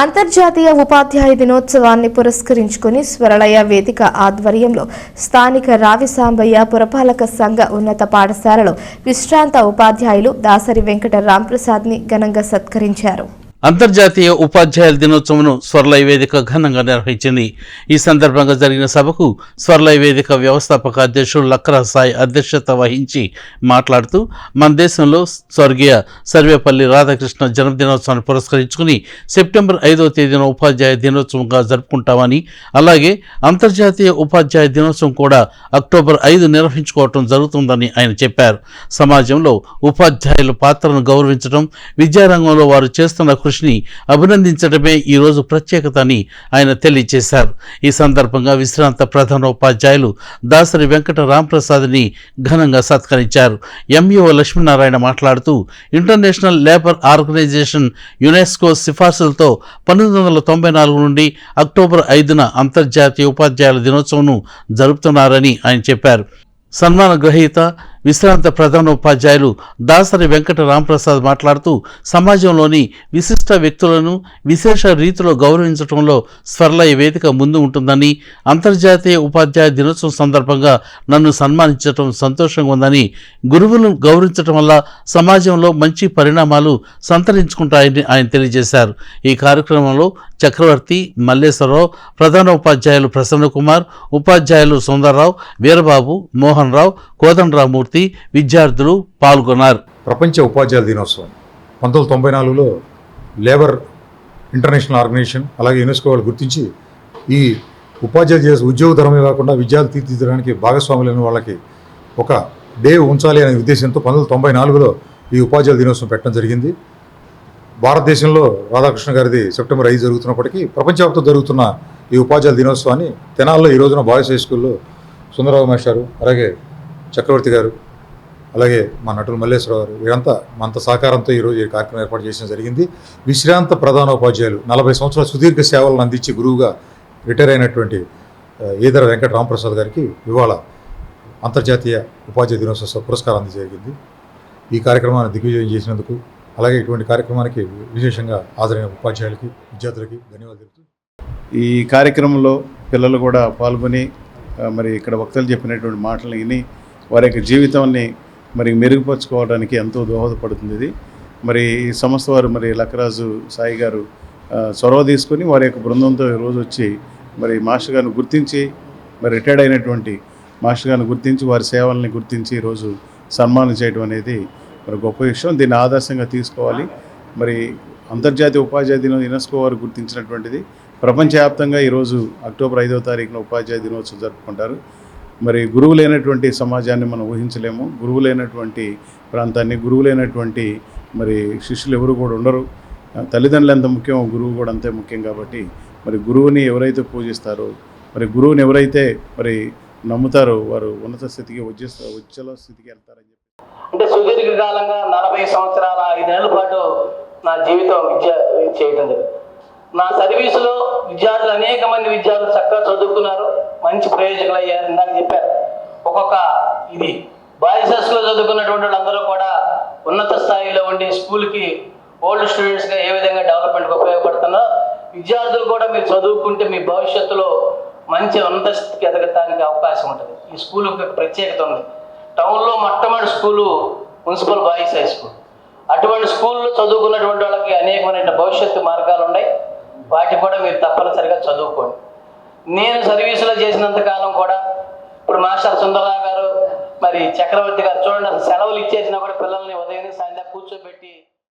అంతర్జాతీయ ఉపాధ్యాయ దినోత్సవాన్ని పురస్కరించుకుని స్వరలయ వేదిక ఆధ్వర్యంలో స్థానిక రావిసాంబయ్య పురపాలక సంఘ ఉన్నత పాఠశాలలో విశ్రాంత ఉపాధ్యాయులు దాసరి వెంకట రాంప్రసాద్ని ఘనంగా సత్కరించారు. అంతర్జాతీయ ఉపాధ్యాయుల దినోత్సవంను స్వర్లయ వేదిక ఘనంగా నిర్వహించింది. ఈ సందర్భంగా జరిగిన సభకు స్వర్లయ వేదిక వ్యవస్థాపక అధ్యక్షుడు లక్రా సాయి అధ్యక్షత వహించి మాట్లాడుతూ మన దేశంలో స్వర్గీయ సర్వేపల్లి రాధాకృష్ణ జన్మదినోత్సవాన్ని పురస్కరించుకుని సెప్టెంబర్ ఐదవ తేదీన ఉపాధ్యాయ దినోత్సవంగా జరుపుకుంటామని అలాగే అంతర్జాతీయ ఉపాధ్యాయ దినోత్సవం కూడా అక్టోబర్ ఐదు నిర్వహించుకోవటం జరుగుతుందని ఆయన చెప్పారు. సమాజంలో ఉపాధ్యాయుల పాత్రను గౌరవించడం విద్యారంగంలో వారు చేస్తున్న కృషిని అభినందించడమే ఈ రోజు ప్రత్యేకత అని ఆయన తెలియజేశారు. ఈ సందర్భంగా విశ్రాంత ప్రధానోపాధ్యాయులు దాసరి వెంకట రాంప్రసాద్ని ఘనంగా సత్కరించారు. ఎంఈఓ లక్ష్మీనారాయణ మాట్లాడుతూ ఇంటర్నేషనల్ లేబర్ ఆర్గనైజేషన్ యునెస్కో సిఫార్సులతో పంతొమ్మిది వందల తొంభై నాలుగు నుండి అక్టోబర్ ఐదున అంతర్జాతీయ ఉపాధ్యాయుల దినోత్సవం జరుపుతున్నారని ఆయన చెప్పారు. సన్మాన గ్రహీత విశ్రాంత ప్రధాన ఉపాధ్యాయులు దాసరి వెంకట రాంప్రసాద్ మాట్లాడుతూ సమాజంలోని విశిష్ట వ్యక్తులను విశేష రీతిలో గౌరవించడంలో స్వర్లయ వేదిక ముందు ఉంటుందని అంతర్జాతీయ ఉపాధ్యాయ దినోత్సవం సందర్భంగా నన్ను సన్మానించడం సంతోషంగా ఉందని గురువులను గౌరవించడం వల్ల సమాజంలో మంచి పరిణామాలు సంతరించుకుంటాయని ఆయన తెలియజేశారు. ఈ కార్యక్రమంలో చక్రవర్తి మల్లేశ్వరరావు ప్రధాన ఉపాధ్యాయులు ప్రసన్నకుమార్ ఉపాధ్యాయులు సుందర్రావు వీరబాబు మోహన్ రావు కోదండరామూర్తి విద్యార్థులు పాల్గొన్నారు. ప్రపంచ ఉపాధ్యాయుల దినోత్సవం పంతొమ్మిది తొంభై నాలుగులో లేబర్ ఇంటర్నేషనల్ ఆర్గనైజేషన్ అలాగే యునెస్కో వాళ్ళు గుర్తించి ఈ ఉపాధ్యాయులు చేసే ఉద్యోగ ధర్మే కాకుండా విద్యార్థులు తీర్చిదిద్దడానికి భాగస్వాములైన వాళ్ళకి ఒక డే ఉంచాలి అనే ఉద్దేశంతో పంతొమ్మిది తొంభై నాలుగులో ఈ ఉపాధ్యాయుల దినోత్సవం పెట్టడం జరిగింది. భారతదేశంలో రాధాకృష్ణ గారిది సెప్టెంబర్ ఐదు జరుగుతున్నప్పటికీ ప్రపంచవ్యాప్తం జరుగుతున్న ఈ ఉపాధ్యాయుల దినోత్సవాన్ని తెనాల్లో ఈ రోజున బాయ్స్ హై స్కూల్లో సుందరరావు మాస్టారు అలాగే చక్రవర్తి గారు అలాగే మా నటులు మల్లేశ్వరరావు గారు వీరంతా మనతో సహకారంతో ఈరోజు ఈ కార్యక్రమం ఏర్పాటు చేయడం జరిగింది. విశ్రాంత ప్రధానోపాధ్యాయులు నలభై సంవత్సరాల సుదీర్ఘ సేవలను అందించి గురువుగా రిటైర్ అయినటువంటి ఈదర వెంకట రామప్రసాద్ గారికి ఇవాళ అంతర్జాతీయ ఉపాధ్యాయ దినోత్సవ పురస్కారం అందజేయగింది ఈ కార్యక్రమాన్ని దిగ్విజయం చేసినందుకు అలాగే ఇటువంటి కార్యక్రమానికి విశేషంగా హాజరైన ఉపాధ్యాయులకి విద్యార్థులకి ధన్యవాదాలు తెలుపుతూ ఈ కార్యక్రమంలో పిల్లలు కూడా పాల్గొని మరి ఇక్కడ వక్తలు చెప్పినటువంటి మాటలు విని వారి యొక్క జీవితాన్ని మరి మెరుగుపరుచుకోవడానికి ఎంతో దోహదపడుతుంది ఇది. మరి ఈ సంస్థ వారు మరి లక్కరాజు సాయి గారు చొరవ తీసుకొని వారి యొక్క బృందంతో ఈరోజు వచ్చి మరి మాస్టర్ గారిని గుర్తించి మరి రిటైర్డ్ అయినటువంటి మాస్టర్ గారిని గుర్తించి వారి సేవల్ని గుర్తించి ఈరోజు సన్మానం చేయడం అనేది మరి గొప్ప విషయం. దీన్ని ఆదర్శంగా తీసుకోవాలి. మరి అంతర్జాతీయ ఉపాధ్యాయ దినం యునెస్కో వారు గుర్తించినటువంటిది. ప్రపంచవ్యాప్తంగా ఈరోజు అక్టోబర్ ఐదవ తారీఖున ఉపాధ్యాయ దినోత్సవం జరుపుకుంటారు. మరి గురువు లేనటువంటి సమాజాన్ని మనం ఊహించలేము. గురువు లేనటువంటి ప్రాంతాన్ని గురువు లేనటువంటి మరి శిష్యులు ఎవరు కూడా ఉండరు. తల్లిదండ్రులు ఎంత ముఖ్యం గురువు కూడా అంతే ముఖ్యం కాబట్టి మరి గురువుని ఎవరైతే పూజిస్తారో మరి గురువుని ఎవరైతే మరి నమ్ముతారో వారు ఉన్నత స్థితికి వచ్చేస్తారు ఉజ్వల స్థితికి వెళ్తారని చెప్పి. అంటే సుదీర్ఘకాలంగా నలభై సంవత్సరాల ఐదేళ్ళ పాటు నా జీవితం విద్య చేయటం జరిగింది. నా సర్వీసులో విద్యార్థులు అనేక మంది విద్యార్థులు చక్కగా చదువుకున్నారు. మంచి ప్రయోజకులు అయ్యారు ఇందాక చెప్పారు. ఒక్కొక్క ఇది. బాయిసెస్లో చదువుకున్నటువంటి వాళ్ళందరూ కూడా ఉన్నత స్థాయిలో ఉండి స్కూల్కి ఓల్డ్ స్టూడెంట్స్గా ఏ విధంగా డెవలప్మెంట్కి ఉపయోగపడుతున్నారో విద్యార్థులు కూడా మీరు చదువుకుంటే మీ భవిష్యత్తులో మంచి ఉన్నత స్థితికి ఎదగటానికి అవకాశం ఉంటుంది. ఈ స్కూల్ ఒక ప్రత్యేకత ఉంది. టౌన్లో మొట్టమొదటి school municipal boys high school. అటువంటి స్కూల్లో చదువుకున్నటువంటి వాళ్ళకి అనేకమైన భవిష్యత్తు మార్గాలు ఉన్నాయి వాటి కూడా మీరు తప్పనిసరిగా చదువుకోండి. నేను సర్వీసులో చేసినంత కాలం కూడా ఇప్పుడు మాస్టర్ సుందరరావు గారు మరి చక్రవర్తి గారు చూడండి అసలు సెలవులు ఇచ్చేసినా కూడా పిల్లల్ని ఉదయం సాయంత్రం కూర్చోబెట్టి